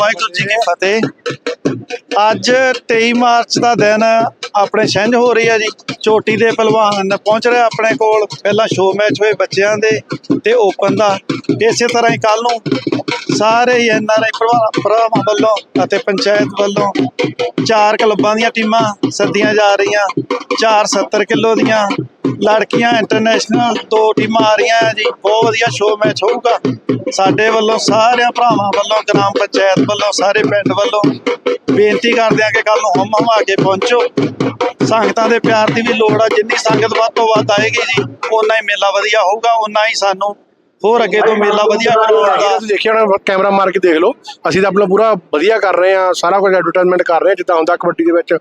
ਵਾਹਿਗੁਰੂ ਜੀ ਕੀ ਫਤਿਹ। ਅੱਜ 23 ਮਾਰਚ ਦਾ ਦਿਨ ਆਪਣੇ ਛਿੰਝ ਹੋ ਰਹੀ ਆ ਜੀ। ਚੋਟੀ ਦੇ ਪਹਿਲਵਾਨ ਪਹੁੰਚ ਰਿਹਾ ਆਪਣੇ ਕੋਲ। ਪਹਿਲਾਂ ਸ਼ੋ ਮੈਚ ਹੋਏ ਬੱਚਿਆਂ ਦੇ ਤੇ ਓਪਨ ਦਾ। ਇਸੇ ਤਰ੍ਹਾਂ ਹੀ ਕੱਲ ਨੂੰ ਸਾਰੇ ਹੀ ਐਨਆਰਆਈ ਭਰਾਵਾਂ ਵੱਲੋਂ ਅਤੇ ਪੰਚਾਇਤ ਵੱਲੋਂ ਚਾਰ ਕਲੱਬਾਂ ਦੀਆਂ ਟੀਮਾਂ ਸੱਦੀਆਂ ਜਾ ਰਹੀਆਂ। ਚਾਰ 70 ਕਿਲੋ ਦੀਆਂ ਲੜਕੀਆਂ ਇੰਟਰਨੈਸ਼ਨਲ ਦੋ ਟੀਮਾਂ ਆ ਰਹੀਆਂ ਜੀ, ਬਹੁਤ ਵਧੀਆ ਸ਼ੋ ਮੈਚ ਹੋਊਗਾ। ਸਾਡੇ ਵੱਲੋਂ ਸਾਰਿਆਂ ਭਰਾਵਾਂ ਵੱਲੋਂ, ਗ੍ਰਾਮ ਪੰਚਾਇਤ ਵੱਲੋਂ, ਸਾਰੇ ਪਿੰਡ ਵੱਲੋਂ ਬੇਨਤੀ ਕਰਦੇ ਆ ਕਿ ਕੱਲ ਨੂੰ ਹਮ ਹਮਾ ਕੇ ਪਹੁੰਚੋ। ਸੰਗਤਾਂ ਦੇ ਪਿਆਰ ਦੀ ਵੀ ਲੋੜ ਆ, ਜਿੰਨੀ ਸੰਗਤ ਵੱਧ ਤੋਂ ਵੱਧ ਆਏਗੀ ਜੀ, ਓਨਾ ਹੀ ਮੇਲਾ ਵਧੀਆ ਹੋਊਗਾ, ਓਨਾ ਹੀ ਸਾਨੂੰ ਹੋਰ ਅੱਗੇ ਤੋਂ ਮੇਲਾ ਵਧੀਆ ਦਾ ਤੁਸੀਂ ਦੇਖਿਆ ਹੋਣਾ ਕੈਮਰਾ ਮਾਰ ਕੇ ਦੇਖ ਲਓ। ਅਸੀਂ ਤਾਂ ਆਪਣਾ ਪੂਰਾ ਵਧੀਆ ਕਰ ਰਹੇ ਆ ਸਾਰਾ ਕੁਝ ਐਡਵਰਟਾਈਜ਼ਮੈਂਟ ਕਰ ਰਹੇ ਆ ਜਿੱਦਾਂ ਹੁੰਦਾ ਕਬੱਡੀ ਦੇ ਵਿੱਚ।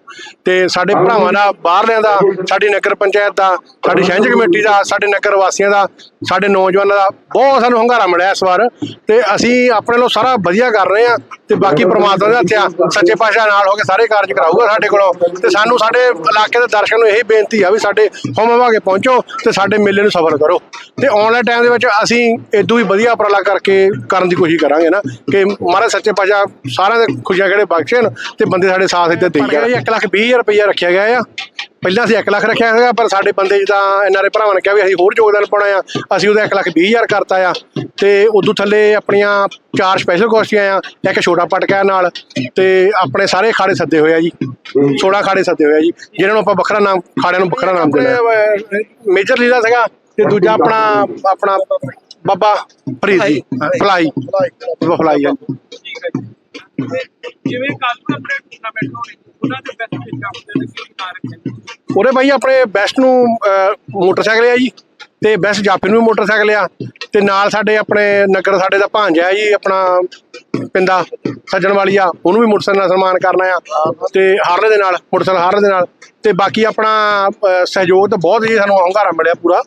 ਤੇ ਸਾਡੇ ਭਰਾਵਾਂ ਦਾ ਬਾਹਰਲਿਆਂ ਦਾ ਸਾਡੀ ਨਗਰ ਪੰਚਾਇਤ ਦਾ ਸਾਡੀ ਸ਼ਹਿੰਜ ਕਮੇਟੀ ਦਾ ਸਾਡੇ ਨਗਰ ਵਾਸੀਆਂ ਦਾ ਸਾਡੇ ਨੌਜਵਾਨਾਂ ਦਾ ਬਹੁਤ ਸਾਨੂੰ ਹੰਗਾਰਾ ਮਿਲਿਆ ਇਸ ਵਾਰ। ਤੇ ਅਸੀਂ ਆਪਣੇ ਲੋ ਸਾਰਾ ਵਧੀਆ ਕਰ ਰਹੇ ਆ ਤੇ ਬਾਕੀ ਪ੍ਰਮਾਤਮਾ ਦੇ ਹੱਥ ਆ ਸੱਚੇ ਪਾਤਸ਼ਾਹ ਨਾਲ ਹੋ ਕੇ ਸਾਰੇ ਕਾਰਜ ਕਰਾਊਗਾ ਸਾਡੇ ਕੋਲੋਂ। ਤੇ ਸਾਨੂੰ ਸਾਡੇ ਇਲਾਕੇ ਦੇ ਦਰਸ਼ਕਾਂ ਨੂੰ ਇਹੀ ਬੇਨਤੀ ਆ ਵੀ ਸਾਡੇ ਹੋਮ ਹਵਾ ਕੇ ਪਹੁੰਚੋ ਤੇ ਸਾਡੇ ਮੇਲੇ ਨੂੰ ਸਫਲ ਕਰੋ। ਤੇ ਆਉਣ ਟਾਈਮ ਦੇ ਵਿੱਚ ਅਸੀਂ ਇਦੋਂ ਵੀ ਵਧੀਆ ਉਪਰਾਲਾ ਕਰਕੇ ਕਰਨ ਦੀ ਕੋਸ਼ਿਸ਼ ਕਰਾਂਗੇ ਨਾ ਕਿ ਮਹਾਰਾਜ ਸੱਚੇ ਪਾਤਸ਼ਾਹ ਸਾਰਿਆਂ ਦੇ ਖੁਸ਼ੀਆਂ ਖੜੇ ਬਖਸ਼ਣ ਤੇ ਬੰਦੇ ਸਾਡੇ ਸਾਥ ਇੱਥੇ ਦੇਈ ਜਾਣ। 1 ਲੱਖ 20 ਹਜ਼ਾਰ ਰੁਪਈਆ ਰੱਖਿਆ ਗਿਆ ਆ। ਪਹਿਲਾਂ ਅਸੀਂ 1 ਲੱਖ ਰੱਖਿਆ ਸੀਗਾ ਪਰ ਸਾਡੇ ਬੰਦੇ ਜਿੱਦਾਂ ਐਨਆਰਏ ਭਰਾਵਾਂ ਨੇ ਕਿਹਾ ਵੀ ਅਸੀਂ ਹੋਰ ਯੋਗਦਾਨ ਪਾਉਣਾ ਆ। ਅਸੀਂ ਉਹਦਾ 1 ਲੱਖ 20 ਹਜ਼ਾਰ ਕਰਤਾ ਆ। ਤੇ ਉਦੋਂ ਥੱਲੇ ਆਪਣੀਆਂ ਚਾਰ ਸਪੈਸ਼ਲ ਕੋਸਟੀਆਂ ਆ ਇੱਕ ਛੋਟਾ ਪਟਕਾ ਨਾਲ ਤੇ ਆਪਣੇ ਸਾਰੇ ਖਾੜੇ ਸੱਦੇ ਹੋਏ ਆ ਜੀ। 16 ਖਾੜੇ ਸੱਦੇ ਹੋਏ ਆ ਜੀ ਜਿਹਨਾਂ ਨੂੰ ਆਪਾਂ ਵੱਖਰਾ ਨਾਮ ਖਾੜਿਆਂ ਨੂੰ ਵੱਖਰਾ ਨਾਮ ਦੇਣਾ ਮੇਜਰ ਲੀਲਾ ਸੀਗਾ ਤੇ ਦੂਜਾ ਆਪਣਾ ਆਪਣਾ ਬਾਬਾ ਫਰੀਦ ਜੀ ਫਲਾਈ ਫਲਾਈ। ਆ ਜਿਵੇਂ ਕੱਲ ਆਪਣੇ ਟੂਰਨਾਮੈਂਟ ਹੋਣੇ ਉਹਨਾਂ ਦੇ ਬੈਸਟ ਵਿੱਚ ਨੇ ਕੀ ਨਾਂ। ਰੱਖਿਆ ਉਹਦੇ ਬਾਈ ਆਪਣੇ ਬੈਸਟ ਨੂੰ ਮੋਟਰਸਾਈਕਲ ਆ ਜੀ। ਤੇ ਬੈਸਟ ਜਾਫੀ ਨੂੰ ਵੀ ਮੋਟਰਸਾਈਕਲ ਆ ਤੇ ਨਾਲ ਸਾਡੇ ਆਪਣੇ ਨਗਰ ਸਾਡੇ ਦਾ ਭਾਂਜਾ ਹੈ ਜੀ ਆਪਣਾ ਪਿੰਦਾ ਸੱਜਣ ਵਾਲੀ ਆ ਉਹਨੂੰ ਵੀ ਮੋਟਰਸਾਈਕਲ ਨਾਲ ਸਨਮਾਨ ਕਰਨਾ ਆ। ਤੇ ਹਾਰਲੇ ਦੇ ਨਾਲ ਮੋਟਰਸਾਈਕਲ ਹਾਰਲੇ ਦੇ ਨਾਲ। ਤੇ ਬਾਕੀ ਆਪਣਾ ਸਹਿਯੋਗ ਤਾਂ ਬਹੁਤ ਜੀ ਸਾਨੂੰ ਹੰਗਾਰਾ ਮਿਲਿਆ ਪੂਰਾ।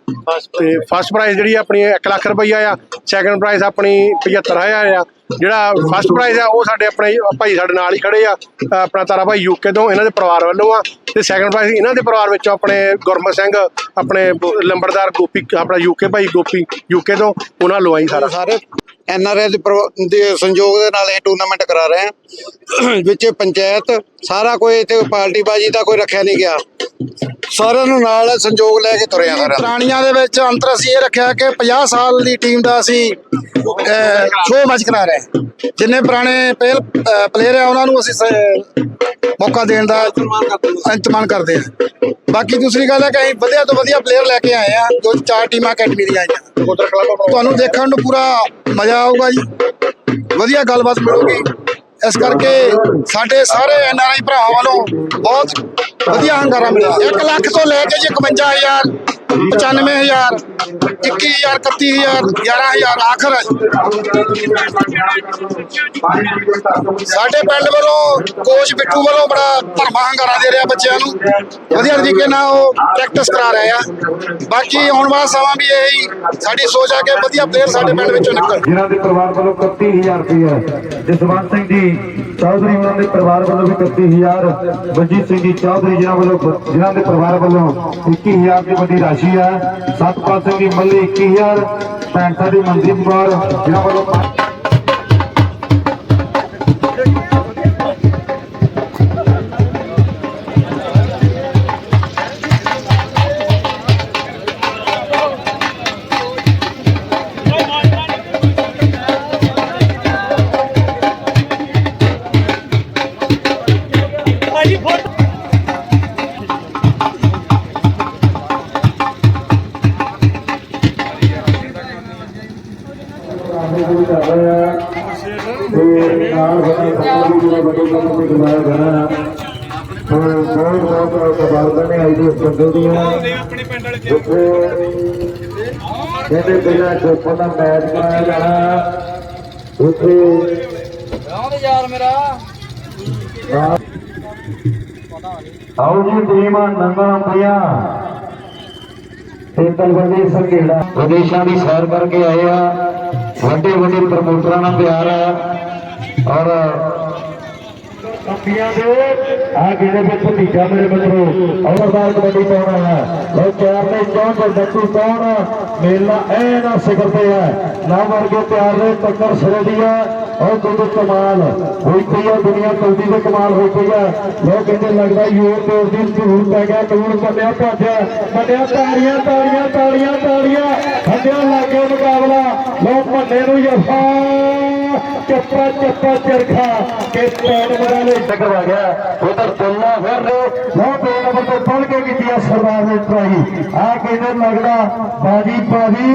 ਤੇ ਫਸਟ ਪ੍ਰਾਈਜ਼ ਜਿਹੜੀ ਆਪਣੀ 1 ਲੱਖ ਰੁਪਈਆ ਆ ਸੈਕੰਡ ਪ੍ਰਾਈਜ਼ ਆਪਣੀ 75000 ਆ। ਜਿਹੜਾ ਫਸਟ ਪ੍ਰਾਈਜ਼ ਆ, ਉਹ ਸਾਡੇ ਆਪਣੇ ਭਾਈ ਸਾਡੇ ਨਾਲ ਹੀ ਖੜੇ ਆ ਆਪਣਾ ਤਾਰਾ ਭਾਈ ਯੂਕੇ ਤੋਂ, ਇਹਨਾਂ ਦੇ ਪਰਿਵਾਰ ਵੱਲੋਂ ਆ। ਤੇ ਸੈਕੰਡ ਪ੍ਰਾਈਜ਼ ਇਹਨਾਂ ਦੇ ਪਰਿਵਾਰ ਵਿੱਚੋਂ ਆਪਣੇ ਗੁਰਮਤ ਸਿੰਘ, ਆਪਣੇ ਲੰਬੜਦਾਰ ਗੋਪੀ, ਆਪਣਾ ਯੂਕੇ ਭਾਈ ਗੋਪੀ ਯੂਕੇ ਤੋਂ, ਉਹਨਾਂ ਲਵਾਈ ਸਾਰਾ। ਸਾਰੇ ਐਨਆਰਆਈ ਦੇ ਪ੍ਰੋ- ਦੇ ਸੰਯੋਗ ਦੇ ਨਾਲ ਇਹ ਟੂਰਨਾਮੈਂਟ ਕਰਾ ਰਹੇ ਹਾਂ। ਵਿੱਚ ਪੰਚਾਇਤ, ਸਾਰਾ ਕੋਈ ਇੱਥੇ ਪਾਰਟੀ ਬਾਜੀ ਦਾ ਕੋਈ ਰੱਖਿਆ ਨਹੀਂ ਗਿਆ। ਸਾਰਿਆਂ ਨੂੰ ਨਾਲ ਸੰਯੋਗ ਲੈ ਕੇ ਤੁਰੇ ਆ ਪੁਰਾਣੀਆਂ ਦੇ ਵਿੱਚ ਅੰਤਰ ਅਸੀਂ ਇਹ ਰੱਖਿਆ ਕਿ 50 ਸਾਲ ਦੀ ਟੀਮ ਦਾ ਅਸੀਂ ਸ਼ੋਅ ਮੈਚ ਕਰਾ ਰਹੇ ਜਿੰਨੇ ਪੁਰਾਣੇ ਪਹਿਲ ਪਲੇਅਰ ਆ, ਉਹਨਾਂ ਨੂੰ ਅਸੀਂ ਮੌਕਾ ਦੇਣ ਦਾ ਇੰਤਜ਼ਾਮ ਕਰਦੇ ਹਾਂ। ਬਾਕੀ ਦੂਸਰੀ ਗੱਲ ਹੈ ਕਿ ਅਸੀਂ ਵਧੀਆ ਤੋਂ ਵਧੀਆ ਪਲੇਅਰ ਲੈ ਕੇ ਆਏ ਆ ਜੋ ਚਾਰ ਟੀਮਾਂ ਅਕੈਡਮੀ ਦੀਆਂ ਆਈਆਂ। ਤੁਹਾਨੂੰ ਦੇਖਣ ਨੂੰ ਪੂਰਾ ਮਜ਼ਾ ਆਊਗਾ ਜੀ। ਵਧੀਆ ਗੱਲਬਾਤ ਮਿਲੂਗੀ। ਇਸ ਕਰਕੇ ਸਾਡੇ ਸਾਰੇ ਐਨ ਆਰ ਆਈ ਭਰਾਵਾਂ ਵੱਲੋਂ ਬਹੁਤ ਵਧੀਆ ਹੰਗਾਰਾ ਮਿਲਿਆ। 1 ਲੱਖ ਤੋਂ ਲੈ ਕੇ ਜੀ 51000 95000 21000 31000 11000 ਆਖਰ। ਹੈ ਸਾਡੇ ਪਿੰਡ ਵੱਲੋਂ ਕੋਚ ਬਿੱਟੂ ਵੱਲੋਂ ਬੜਾ ਧਰਮਾ ਹੰਗਾਰਾ ਦੇ ਰਿਹਾ ਬੱਚਿਆਂ ਨੂੰ। ਵਧੀਆ ਤਰੀਕੇ ਨਾਲ ਉਹ ਪ੍ਰੈਕਟਿਸ ਕਰਾ ਰਹੇ ਆ। ਬਾਕੀ ਆਉਣ ਵਾਲਾ ਸਮਾਂ ਵੀ ਇਹੀ, ਸਾਡੀ ਸੋਚ ਆ ਕਿ ਵਧੀਆ ਪਲੇਅਰ ਸਾਡੇ ਪਿੰਡ ਵਿੱਚੋਂ ਨਿਕਲ। ਜਿਨ੍ਹਾਂ ਦੇ ਪਰਿਵਾਰ ਵੱਲੋਂ 31000 ਰੁਪਏ ਜਸਵੰਤ ਸਿੰਘ ਜੀ ਚੌਧਰੀ ਉਹਨਾਂ ਦੇ ਪਰਿਵਾਰ ਵੱਲੋਂ ਵੀ 31000 ਬਲਜੀਤ ਸਿੰਘ ਜੀ ਚੌਧਰੀ ਜਿਨ੍ਹਾਂ ਵੱਲੋਂ ਜਿਨ੍ਹਾਂ ਦੇ ਪਰਿਵਾਰ ਵੱਲੋਂ 21000 ਦੀ ਵੱਡੀ ਰਾਸ਼ੀ ਹੈ। ਸਤਪਾਲ ਸਿੰਘ ਦੀ ਮੱਲੀ 21000 ਭੈਣ ਸਾਡੀ ਮਨਦੀਪ ਕੌਰ ਜਿਨ੍ਹਾਂ ਵੱਲੋਂ ਬਹੁਤ ਬਹੁਤ ਕਬਾਲ ਨੇ ਆਈ ਦੇ ਬੰਦੇ ਦੀਆਂ ਜਿੱਥੇ ਕਹਿੰਦੇ ਪਹਿਲਾਂ ਚੋਪਨ ਦਾ ਮੈਚ ਜਾਣਾ ਉੱਥੇ ਆਓ ਜੀ ਟੀਮ ਨੰਗਲ ਪਿਆ ਤੇ ਤਲਵੰਡੀ ਸੰਘੇੜਾ ਵਿਦੇਸ਼ਾਂ ਦੀ ਸੈਰ ਕਰਕੇ ਆਏ ਆ। ਵੱਡੇ ਵੱਡੇ ਪ੍ਰਮੋਟਰਾਂ ਨਾਲ ਪਿਆਰ ਆ। ਔਰ ਕੰਪੀਆਂ ਦੇ। ਆ ਕਿਹਦੇ ਵਿੱਚ ਭਤੀਜਾ ਮੇਰੇ ਮਿੱਤਰੋ ਔਰਦਾਰ ਕਬੱਡੀ ਪਾਉਣਾ ਹੈ। ਲੋ ਚਾਰ ਦੇ ਚੌਂ ਤੇ ਕੌਣ ਮੇਲਾ ਐ ਸਿਖਰ ਤੇ ਹੈ। ਨਾ ਵਰਗੇ ਪਿਆਰ ਦੇ ਟੱਕਰ ਸਿਰੇ ਦੀ ਹੈ। ਉਹ ਕੋਈ ਕਮਾਲ ਹੋਈ ਪਈ ਹੈ। ਦੁਨੀਆ ਕਲਦੀ ਦੇ ਕਮਾਲ ਹੋਈ ਪਈ ਹੈ। ਲੋਕ ਕਹਿੰਦੇ ਲੱਗਦਾ ਯੂਰ ਤੋੜ ਦੀ ਜ਼ਰੂਰ ਪੈ ਗਿਆ। ਟੂਣ ਬੰਨਿਆ ਭੱਜਿਆ ਬੰਨਿਆ ਤਾੜੀਆਂ ਤਾੜੀਆਂ ਤਾੜੀਆਂ ਤਾੜੀਆਂ। ਹੱਡਿਆਂ ਲਾਗੇ ਮੁਕਾਬਲਾ। ਲੋਕ ਭੰਨੇ ਨੂੰ ਜਫਾ ਚੱਪਾ ਚੱਪਾ ਚਰਖਾ ਕਿ ਪੈਣ ਮਗਾਲੇ ਟਕਰਾ ਗਿਆ। ਉਧਰ ਤੁਲਨਾ ਫਿਰ ਨੇ ਲੋ ਦੋ ਨੰਬਰ ਤੋਂ ਪੜ ਕੇ ਕੀਤੀ ਆ ਸਰਦਾਰ ਨੇ ਟਰਾਈ ਆ ਕਹਿੰਦੇ ਲੱਗਦਾ ਬਾਜੀ ਬਾਜੀ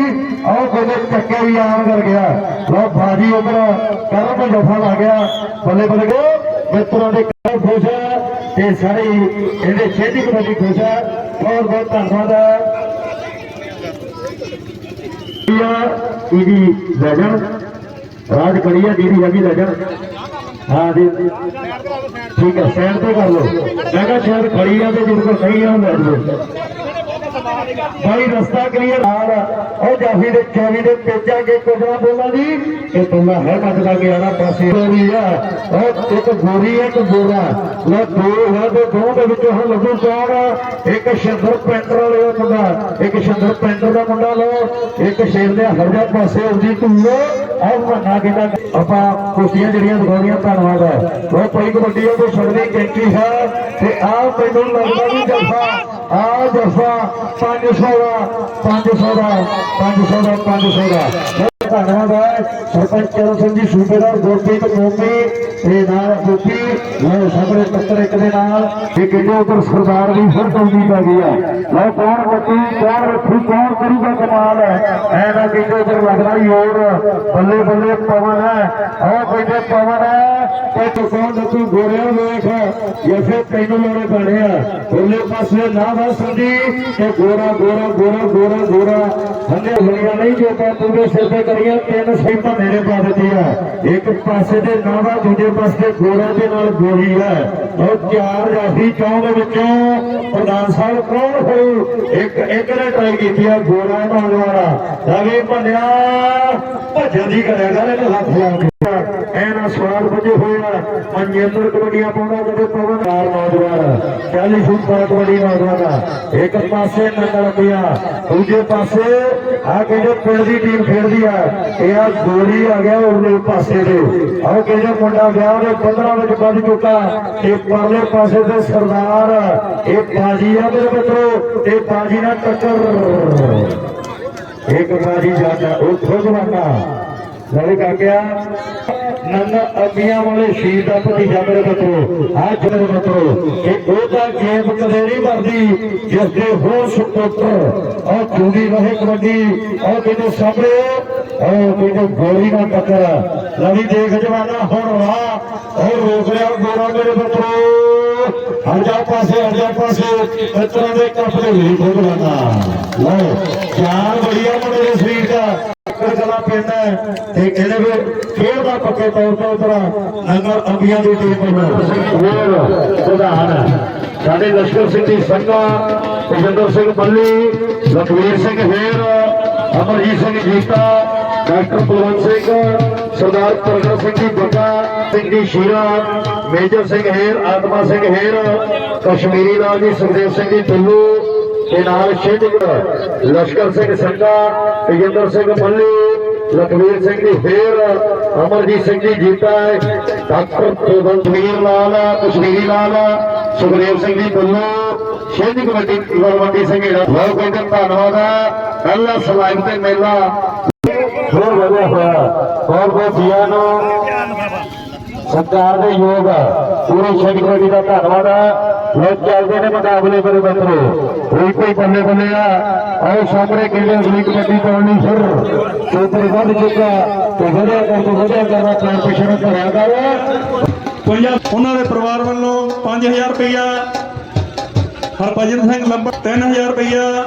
ਆਹ ਕਹਿੰਦੇ ਚੱਕੇ ਵੀ ਆਮ ਕਰ ਗਿਆ। ਲੋ ਬਾਜੀ ਉਧਰ ਕਰਨ ਜਫਾ ਲਾ ਗਿਆ। ਬੱਲੇ ਬੱਲੇ ਗੋ ਮਿੱਤਰਾਂ ਦੇ ਘਰ ਖੁਸ਼ ਹੈ ਤੇ ਸਾਰੇ ਇਹਦੇ ਛੇਤੀ ਕਬੱਡੀ ਖੁਸ਼ ਹੈ ਬਹੁਤ ਬਹੁਤ ਧੰਨਵਾਦ ਹੈ ਇਹਦੀ ਲੈਜਣ ਰਾਜ ਕਰੀਆ ਜਿਹਦੀ ਹੈਗੀ ਲੈਜਣ ਹਾਂ ਜੀ। ਠੀਕ ਹੈ ਸਾਈਡ ਤੇ ਕਰ ਲਓ। ਮੈਂ ਕਿਹਾ ਸ਼ਾਇਦ ਖੜੀ ਆ ਤੇ ਜਿਹਦੇ ਕੋਲ ਸਹੀ ਆ ਉਹ ਲੈ ਲਓ ਭਾਈ ਰਸਤਾ ਕਲੀਅਰ ਨਾਲ ਉਹ ਜਾਫੀ ਦੇ 24 ਦੇ ਪੇਜਾਂ ਕੇ ਕੋਸਣਾ ਬੋਲਾ ਜੀ। ਕਿ ਤੁਮਾ ਹੈ ਮੱਦ ਦਾ ਗਿਆ ਪਾਸੇ ਹੋਈ ਆ। ਉਹ ਇੱਕ ਗੋਰੀ ਹੈ ਇੱਕ ਗੋਰਾ। ਲੋ ਦੋ ਹੈ ਤੇ ਦੋ ਦੇ ਵਿੱਚੋਂ ਹੁਣ ਲੱਗੂ ਕੌਣ ਇੱਕ ਸ਼ੰਦਰ ਪੈਂਟਰ ਵਾਲੇ ਦਾ ਮੁੰਡਾ, ਇੱਕ ਸ਼ੰਦਰ ਪੈਂਟਰ ਦਾ ਮੁੰਡਾ ਲੋ ਇੱਕ ਸ਼ੇਰ ਦੇ ਹਰਜਾ ਪਾਸੇ ਉਹਦੀ ਧੂਲੋ ਆਹ ਮੰਨਾ ਕਿਦਾ ਆਪਾਂ ਕੁਸ਼ਤੀਆਂ ਜਿਹੜੀਆਂ ਦਿਖਾਉਣੀਆਂ, ਧੰਨਵਾਦ ਹੈ ਉਹ ਕੋਈ ਕਬੱਡੀ, ਉਹ ਛੱਡਦੀ ਕੈਂਚੀ ਹੈ। ਤੇ ਆਹ ਮੈਨੂੰ ਲੱਗਦਾ ਵੀ ਜਫਾ ਆ ਜਫਾ 500 ਦਾ 500 ਦਾ 500 ਦਾ 500 ਦਾ। ਧੰਨਵਾਦ ਹੈ ਸਰਪੰਚ ਚਰਨ ਸਿੰਘ ਜੀ ਸੂਬੇਦਾਰ ਗੁਰਪ੍ਰੀਤ ਮੋਮੀ ਤੇ ਨਾਲ ਗੋਪੀ ਲੋ ਸਾਹਮਣੇ ਟੱਕਰ ਇੱਕ ਦੇ ਨਾਲ ਇਹ ਕਿੰਨੇ ਉਧਰ ਸਰਦਾਰ ਦੀ ਫਿਰ ਟੰਗੀ ਪੈ ਗਈ ਹੈ ਲੋ ਕੌਣ ਬੱਤੀ ਕੌਣ ਰੱਖੂ ਕੌਣ ਕਰੂਗਾ ਕਮਾਲ ਹੈ ਐ ਨਾ ਕਿੰਨੇ ਉਧਰ ਲੱਗਦਾ ਯੋਰ ਬੱਲੇ ਬੱਲੇ ਪਵਨ ਹੈ ਆਹ ਕਹਿੰਦੇ ਪਵਨ ਹੈ ਤੇ ਤੂੰ ਕੌਣ ਦੱਸੂ ਗੋਰਿਆ ਵੇਖ ਜਿਵੇਂ ਤੈਨੂੰ ਲੋੜੇ ਬਣੇ ਆ ਉਹਲੇ ਪਾਸੇ ਨਾ ਬਸ ਹੁੰਦੀ ਤੇ ਗੋਰਾ ਗੋਰਾ ਗੋਰਾ ਗੋਰਾ ਗੋਰਾ ਹੰਨੇ ਹੋਈਆਂ ਨਹੀਂ ਜੋ ਤਾਂ ਪੂਰੇ ਸਿਰ ਤੇ ਕਰੀਆਂ ਤਿੰਨ ਸੇਪਾਂ ਮੇਰੇ ਪਾ ਦਿੱਤੀ ਆ ਇੱਕ ਪਾਸੇ ਤੇ ਨਾਵਾ ਦੂਜੇ ਪਾਸੇ ਗੋਰਾ ਦੇ ਨਾਲ ਗੋਲੀ ਹੈ। ਉਹ ਚਾਰ ਰਾਫੀ ਚੌਂ ਦੇ ਵਿੱਚੋਂ ਪ੍ਰਧਾਨ ਸਾਹਿਬ ਕੌਣ ਹੋਊ? ਇੱਕ ਇੱਕ ਨੇ ਟਰਾਈ ਕੀਤੀ ਆ, ਗੋਰਾ ਨਾਲ ਵਾਲਾ। ਰਵੀ ਭੰਨਿਆ ਭੱਜਣ ਦੀ ਕਰਿਆ ਕਰ ਹੱਥ ਲਾ ਕੇ। ਐਨਾ ਸਵਾਲ ਵਜੇ ਹੋਇਆ ਮਨਜਿੰਦਰ ਕਬੱਡੀਆਂ ਪਾਉਂਦਾ ਜਦੋਂ ਪਵਨ ਨਾਲ ਨੌਜਵਾਨ 40 ਫੁੱਟ ਦਾ ਕਬੱਡੀ ਨੌਜਵਾਨ ਇੱਕ ਪਾਸੇ ਨੰਗਲ ਪਿਆ, ਦੂਜੇ ਪਾਸੇ ਆ ਕਹਿੰਦੇ ਪਿੰਡ ਦੀ ਟੀਮ ਖੇਡਦੀ ਆ। ਇਹ ਆ ਗੋਰੀ ਆ ਗਿਆ ਉਹਦੇ ਪਾਸੇ ਦੇ ਆਹ ਕਹਿੰਦੇ ਮੁੰਡਾ ਵਿਆਹ ਦੇ 15 ਵਿੱਚ ਵੱਜ ਚੁੱਕਾ ਤੇ ਪਰਲੇ ਪਾਸੇ ਤੇ ਸਰਦਾਰ, ਇਹ ਬਾਜੀ ਆ ਮੇਰੇ ਮਿੱਤਰੋ ਤੇ ਬਾਜੀ ਨਾਲ ਟੱਕਰ। ਇੱਕ ਬਾਜੀ ਜਾਂਦਾ ਉਹ ਖੋਜਵਾਨਾ ਨਾਲੇ ਕਾਕਿਆ, ਨੰਨ ਅਬੀਆਂ ਵਾਲੇ ਸ਼ਹੀਦ ਦਾ ਭਤੀਜਾ ਮੇਰੇ ਮਿੱਤਰੋ ਆ ਜਿਹੜੇ ਮਿੱਤਰੋ, ਇਹ ਉਹਦਾ ਗੇਮ ਕਦੇ ਨਹੀਂ ਮਰਦੀ ਜਿਸ ਦੇ ਹੋ ਸੁਪੁੱਤਰ ਔਰ ਜੁੜੀ ਰਹੇ ਕਬੱਡੀ ਔਰ ਕਿਤੇ ਸਾਹਮਣੇ ਉਹ ਕਿਤੇ ਗੋਲੀ ਨਾਲ ਟੱਕਰ। ਲਵੀ ਦੇਖ ਜਵਾਨਾ ਹੁਣ ਵਾਹ। ਔਰ ਰੋਕ ਲਿਆ ਗੋਰਾ ਮੇਰੇ ਮਿੱਤਰੋ ਹਰਜਾ ਪਾਸੇ ਹਰਜਾ ਪਾਸੇ। ਮਿੱਤਰਾਂ ਦੇ ਕੱਪ ਦੇ ਵੀ ਖੋਲਣਾ ਲਓ ਜਾਨ ਬੜੀਆ ਮੁੰਡੇ ਸਰੀਰ ਦਾ। ਟੱਕਰ ਚਲਾ ਪੈਂਦਾ ਤੇ ਇਹਦੇ ਵਿੱਚ ਖੇਡ ਦਾ ਪੱਕੇ ਤੌਰ ਤੇ ਉਤਰਾ। ਨਗਰ ਅੰਬੀਆਂ ਦੀ ਟੀਮ ਨੂੰ ਹੋਰ ਪ੍ਰਧਾਨ, ਸਾਡੇ ਲਸ਼ਕਰ ਸਿੰਘ ਜੀ ਸੰਘਾ ਭਜਿੰਦਰ ਸਿੰਘ ਬੱਲੀ, ਲਖਵੀਰ ਸਿੰਘ ਫੇਰ, ਅਮਰਜੀਤ ਸਿੰਘ ਜੀਤਾ ਡਾਕਟਰ ਕੁਲਵੰਤ ਸਿੰਘ, ਸਰਦਾਰ ਪ੍ਰਗਟ ਸਿੰਘ ਜੀ ਬੱਗਾ ਸਿੰਘ ਜੀ ਸ਼ੀਰਾ, ਮੇਜਰ ਸਿੰਘ ਹੇਰ, ਆਤਮਾ ਸਿੰਘ ਹੇਰ, ਕਸ਼ਮੀਰੀ ਲਾਲ ਜੀ, ਸੁਖਦੇਵ ਸਿੰਘ ਜੀ ਟੁੱਲੂ ਤੇ ਨਾਲ ਸ਼ੇਠਗੜ ਲਸ਼ਕਰ ਸਿੰਘ ਸੰਘਾ, ਤੇਜਿੰਦਰ ਸਿੰਘ ਮੱਲੀ, ਲਖਵੀਰ ਸਿੰਘ ਜੀ ਫੇਰ ਅਮਰਜੀਤ ਸਿੰਘ ਜੀ ਜੀਤਾ, ਡਾਕਟਰ ਕੁਲਵੰਤਵੀਰ ਲਾਲ, ਕਸ਼ਮੀਰੀ ਲਾਲ, ਸੁਖਦੇਵ ਸਿੰਘ ਜੀ ਬੱਲੂ ਸ਼ੇਠੀ ਕਮੇਟੀ ਗੁਰਵੰਤੀ ਸਿੰਘ ਜਿਹੜਾ ਬਹੁਤ ਬਹੁਤ ਧੰਨਵਾਦ ਹੈ। ਪਹਿਲਾ ਸਲਾਈਵ ਤੇ ਮੇਲਾ ਹੋਰ ਵਧਿਆ ਹੋਇਆ। ਬਹੁਤ ਬਹੁਤ ਜੀਆਂ ਨੂੰ ਸਰਕਾਰ ਦੇ ਯੋਗ ਪੂਰੀ ਸ਼ੇਠੀ ਕਮੇਟੀ ਦਾ ਧੰਨਵਾਦ ਲੋਕ ਚੱਲਦੇ ਨੇ ਮੁਕਾਬਲੇ ਮੇਰੇ ਮਿੱਤਰੋ ਕੋਈ ਕੋਈ ਬੱਲੇ ਬੱਲੇ ਆ। ਆਓ ਸਾਹਮਣੇ ਕਿਹੜੇ ਅਗਲੀ ਕਬੱਡੀ ਪਾਉਣੀ ਫਿਰ। ਚੋਪਰ ਵੱਧ ਚੁੱਕਾ। ਤੇ ਵਧਿਆ ਕਰ, ਤੇ ਵਧਿਆ ਕਰਨਾ ਕੰਪੀਟੀਸ਼ਨ ਕਰਿਆ ਕਰ। ਪੰਜਾ ਉਹਨਾਂ ਦੇ ਪਰਿਵਾਰ ਵੱਲੋਂ 5000 ਰੁਪਇਆ ਹਰਭਜਨ ਸਿੰਘ ਲੰਬੜ 3000 ਰੁਪਇਆ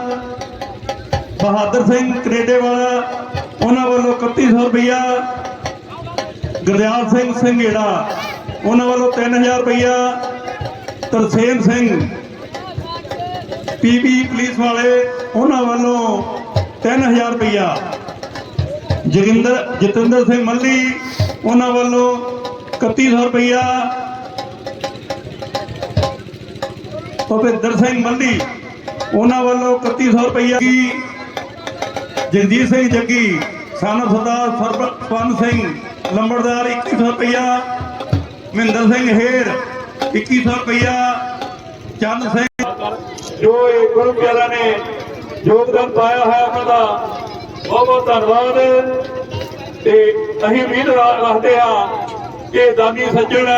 ਬਹਾਦਰ ਸਿੰਘ ਕਨੇਡੇ ਵਾਲਾ ਉਹਨਾਂ ਵੱਲੋਂ 3100 ਰੁਪਇਆ ਗੁਰਦਿਆਲ ਸਿੰਘ ਸਿੰਘੇੜਾ, ਉਹਨਾਂ ਵੱਲੋਂ 3000 ਰੁਪਇਆ ਤਰਸੇਮ ਸਿੰਘ ਪੀਬੀ ਪੁਲਿਸ ਵਾਲੇ, ਉਹਨਾਂ ਵੱਲੋਂ 3000 ਰੁਪਇਆ ਜਗਿੰਦਰ, ਜਤਿੰਦਰ ਸਿੰਘ ਮੱਲੀ, ਉਹਨਾਂ ਵੱਲੋਂ 3100 ਰੁਪਇਆ ਭੁਪਿੰਦਰ ਸਿੰਘ ਮੱਲੀ, ਉਹਨਾਂ ਵੱਲੋਂ 3100 ਰੁਪਈਆ। ਜਗਜੀਤ ਸਿੰਘ ਜੱਗੀ ਸਾਨੂੰ ਸਰਦਾਰ ਸਰਬਨ ਸਿੰਘ, ਲੰਬੜਦਾਰ 2100 ਰੁਪਈਆ, ਮਹਿੰਦਰ ਸਿੰਘ ਹੇਰ 2100 ਰੁਪਈਆ, ਚੰਦ ਸਿੰਘ। ਜੋ ਇਹ ਗੁਰੂ ਪਿਆਰਾ ਨੇ ਯੋਗਦਾਨ ਪਾਇਆ ਹੈ ਉਹਨਾਂ ਦਾ, ਬਹੁਤ ਬਹੁਤ ਧੰਨਵਾਦ। ਤੇ ਅਸੀਂ ਉਮੀਦ ਰੱਖਦੇ ਹਾਂ ਕਿ ਦਾਨੀ ਸੱਜਣ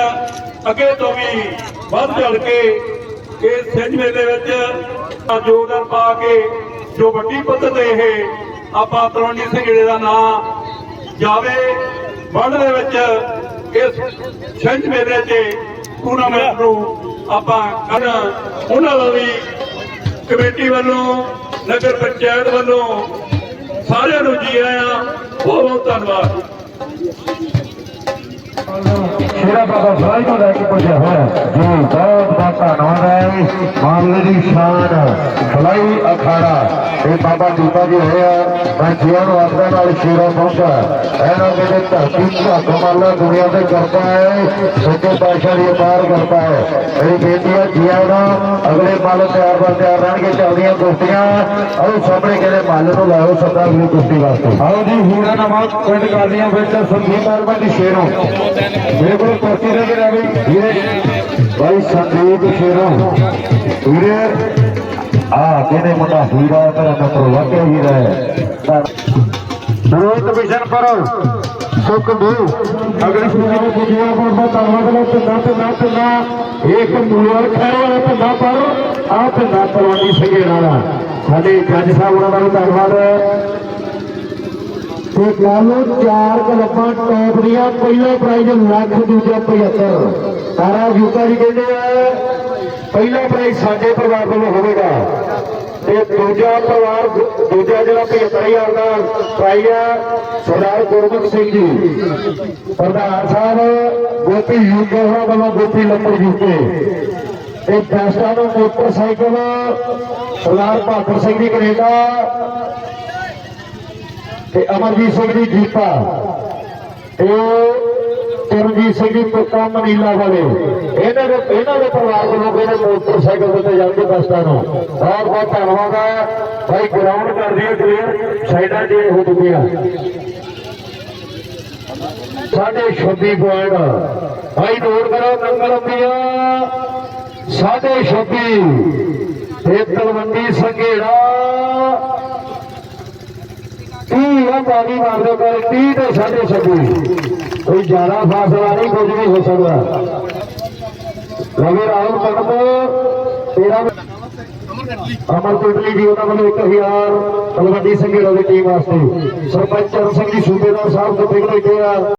ਅੱਗੇ ਤੋਂ ਵੀ ਵੱਧ ਚੜ ਕੇ ਇਸ ਸਿੰਝ ਮੇਲੇ ਵਿੱਚ ਯੋਗਦਾਨ ਪਾ ਕੇ ਜੋ ਵੱਡੀ ਪੱਧਰ ਤੇ ਇਹ ਆਪਾਂ ਤਰਵੰਡੀ ਸਿੰਘ ਦਾ ਨਾਂ ਜਾਵੇ ਵਰਲਡ ਦੇ ਵਿੱਚ ਇਸ ਸਿੰਝ ਮੇਲੇ 'ਚ ਟੂਰਨਾਮੈਂਟ ਨੂੰ ਆਪਾਂ ਕਰ ਉਹਨਾਂ ਦਾ ਵੀ ਕਮੇਟੀ ਵੱਲੋਂ, ਨਗਰ ਪੰਚਾਇਤ ਵੱਲੋਂ ਸਾਰਿਆਂ ਨੂੰ ਜੀ ਆਇਆਂ ਬਹੁਤ ਬਹੁਤ ਧੰਨਵਾਦ। ਸ਼ੇਰਾ ਬਾਬਾ ਫਰਾਈ ਤੋਂ ਲੈ ਕੇ ਪੁੱਜਿਆ ਹੋਇਆ ਜੀ, ਬਹੁਤ ਬਹੁਤ ਧੰਨਵਾਦ ਹੈ। ਮਾਮਲੇ ਦੀ ਸ਼ਾਨ ਫਲਾਈ ਅਖਾੜਾ। ਇਹ ਬਾਬਾ ਦੀਪਾ ਜੀ ਹੋਇਆ ਮੈਂ ਜੀਵਨ ਵਾਸਤੇ ਨਾਲ ਸ਼ੇਰਾ ਪਹੁੰਚਾ ਇਹਨਾਂ ਦੇ ਤੇ ਧਰਤੀ ਝੱਕ ਮਾਲਾ ਦੁਨੀਆ ਤੇ ਕਰਦਾ ਹੈ। ਸੱਚੇ ਪਾਤਸ਼ਾਹ ਦੀ ਅਪਾਰ ਕਰਦਾ ਹੈ। ਮੇਰੀ ਬੇਟੀ ਹੈ, ਜੀਆਂ ਦਾ ਅਗਲੇ ਮੱਲ ਤਿਆਰ ਬਰ ਤਿਆਰ ਰਹਿਣਗੇ, ਚੱਲਦੀਆਂ ਕੁਸ਼ਤੀਆਂ। ਆਓ ਸਾਹਮਣੇ ਕਿਹੜੇ ਮੱਲ ਨੂੰ ਲਾਓ ਸੱਦਾ ਅਗਲੀ ਕੁਸ਼ਤੀ ਵਾਸਤੇ। ਆਓ ਜੀ ਹੀਰਾ ਨਵਾਜ਼ ਪਿੰਡ ਕਾਲੀਆਂ ਵਿੱਚ ਸੰਦੀਪ ਅਰਬਨ ਸ਼ੇਰੋਂ ਬਿਲਕੁਲ ਭਾਈ ਸੰਦੀਪ ਸ਼ੇਰੋਂ। ਵੀਰੇ, ਆ ਕਿਹਨੇ ਮੁੰਡਾ ਹੀਰਾ, ਤੇਰਾ ਨੰਬਰ ਵਾਕਿਆ ਹੀਰਾ ਹੈ। ਵਿਰੋਧ ਮਿਸ਼ਨ ਪਰ ਸੁਖਦੇਵ ਅਗਲੀ ਸੂਚੀ ਨੂੰ ਪੁੱਜਿਆ ਬਹੁਤ ਬਹੁਤ ਧੰਨਵਾਦ ਲੋ ਪਿੰਡਾ ਪਿੰਡਾ ਪਿੰਡਾ। ਇੱਕ ਮੂਲਰ ਖੈਰ ਵਾਲਾ ਪਿੰਡਾ ਪਰ ਆ ਪਿੰਡਾ ਪਰਵਾਨੀ ਸੰਗੇੜਾ ਦਾ ਸਾਡੇ ਜੱਜ ਸਾਹਿਬ ਉਹਨਾਂ ਦਾ ਵੀ ਧੰਨਵਾਦ। ਤੇ ਕਾਲੋ ਚਾਰ ਕਲੱਬਾਂ ਟੌਪ ਦੀਆਂ ਪਹਿਲਾ ਪ੍ਰਾਈਜ਼ ਲੱਖ ਦੂਜਾ 75 ਸਾਰਾ ਯੂਕਾ ਜੀ ਕਹਿੰਦੇ ਆ, ਪਹਿਲਾ ਪ੍ਰਾਈਜ਼ ਸਾਡੇ ਪਰਿਵਾਰ ਵੱਲੋਂ ਹੋਵੇਗਾ। ਤੇ ਦੂਜਾ ਪਰਿਵਾਰ, ਦੂਜਾ ਜਿਹੜਾ 75000 ਦਾ ਪ੍ਰਾਈਜ਼ ਆ, ਸਰਦਾਰ ਗੁਰਮੁਖ ਸਿੰਘ ਜੀ। ਪ੍ਰਧਾਨ ਸਾਹਿਬ, ਗੋਪੀ ਯੂਕੇ ਵੱਲੋਂ, ਗੋਪੀ ਲੱਪੜ ਯੂਕੇ। ਤੇ ਦਸਤਾਂ ਨੂੰ ਮੋਟਰਸਾਈਕਲ, ਸਰਦਾਰ ਭਾਦਰ ਸਿੰਘ ਜੀ ਕੈਨੇਡਾ। ਤੇ ਅਮਰਜੀਤ ਸਿੰਘ ਦੀ ਜੀਤਾ। ਤੇ ਚਰਨਜੀਤ ਸਿੰਘ ਦੀ ਪੁੱਤਾ ਮਨੀਲਾ ਵਾਲੇ। ਇਹਨਾਂ ਦੇ ਇਹਨਾਂ ਦੇ ਪਰਿਵਾਰ ਵੱਲੋਂ ਕਿਹੜੇ ਮੋਟਰਸਾਈਕਲ ਦੇ ਉੱਤੇ ਜਾਣਗੇ ਦਸਤਾਂ ਨੂੰ। ਬਹੁਤ ਬਹੁਤ ਧੰਨਵਾਦ ਹੈ ਭਾਈ ਗਰਾਊਂਡ ਕਰ ਦਿਓ ਕਲੀਅਰ ਸਾਈਡਾਂ ਜੇ ਹੋ ਚੁੱਕੀਆਂ। ਸਾਡੇ 26 ਪੁਆਇੰਟ ਭਾਈ ਨੋਟ ਕਰੋ, ਨੰਬਰ ਹੁੰਦੀਆਂ ਸਾਡੇ 26 ਤੇ ਤਲਵੰਡੀ ਸੰਘੇੜਾ। ਤੀਹ ਆ ਪਾਣੀ ਮਾਰਦੇ ਪਰ 30 ਤੇ ਸਾਢੇ ਛੱਬੀ। ਕੋਈ ਜ਼ਿਆਦਾ ਫਾਸਲਾ ਨਹੀਂ, ਕੁਝ ਵੀ ਹੋ ਸਕਦਾ। ਲਗੇ ਰਾਹੁਲ ਪਟਕੋ ਤੇਰਾ ਅਮਰ ਕੋਟਲੀ ਜੀ ਉਹਨਾਂ ਵੱਲੋਂ 1000 ਤਲਵੰਡੀ ਸੰਘੇੜਾ ਦੀ ਟੀਮ ਵਾਸਤੇ। ਸਰਪੰਚ ਚਰਨ ਸਿੰਘ ਜੀ, ਸੂਬੇਦਾਰ ਸਾਹਿਬ ਤੋਂ ਪਿੰਡ ਬੈਠੇ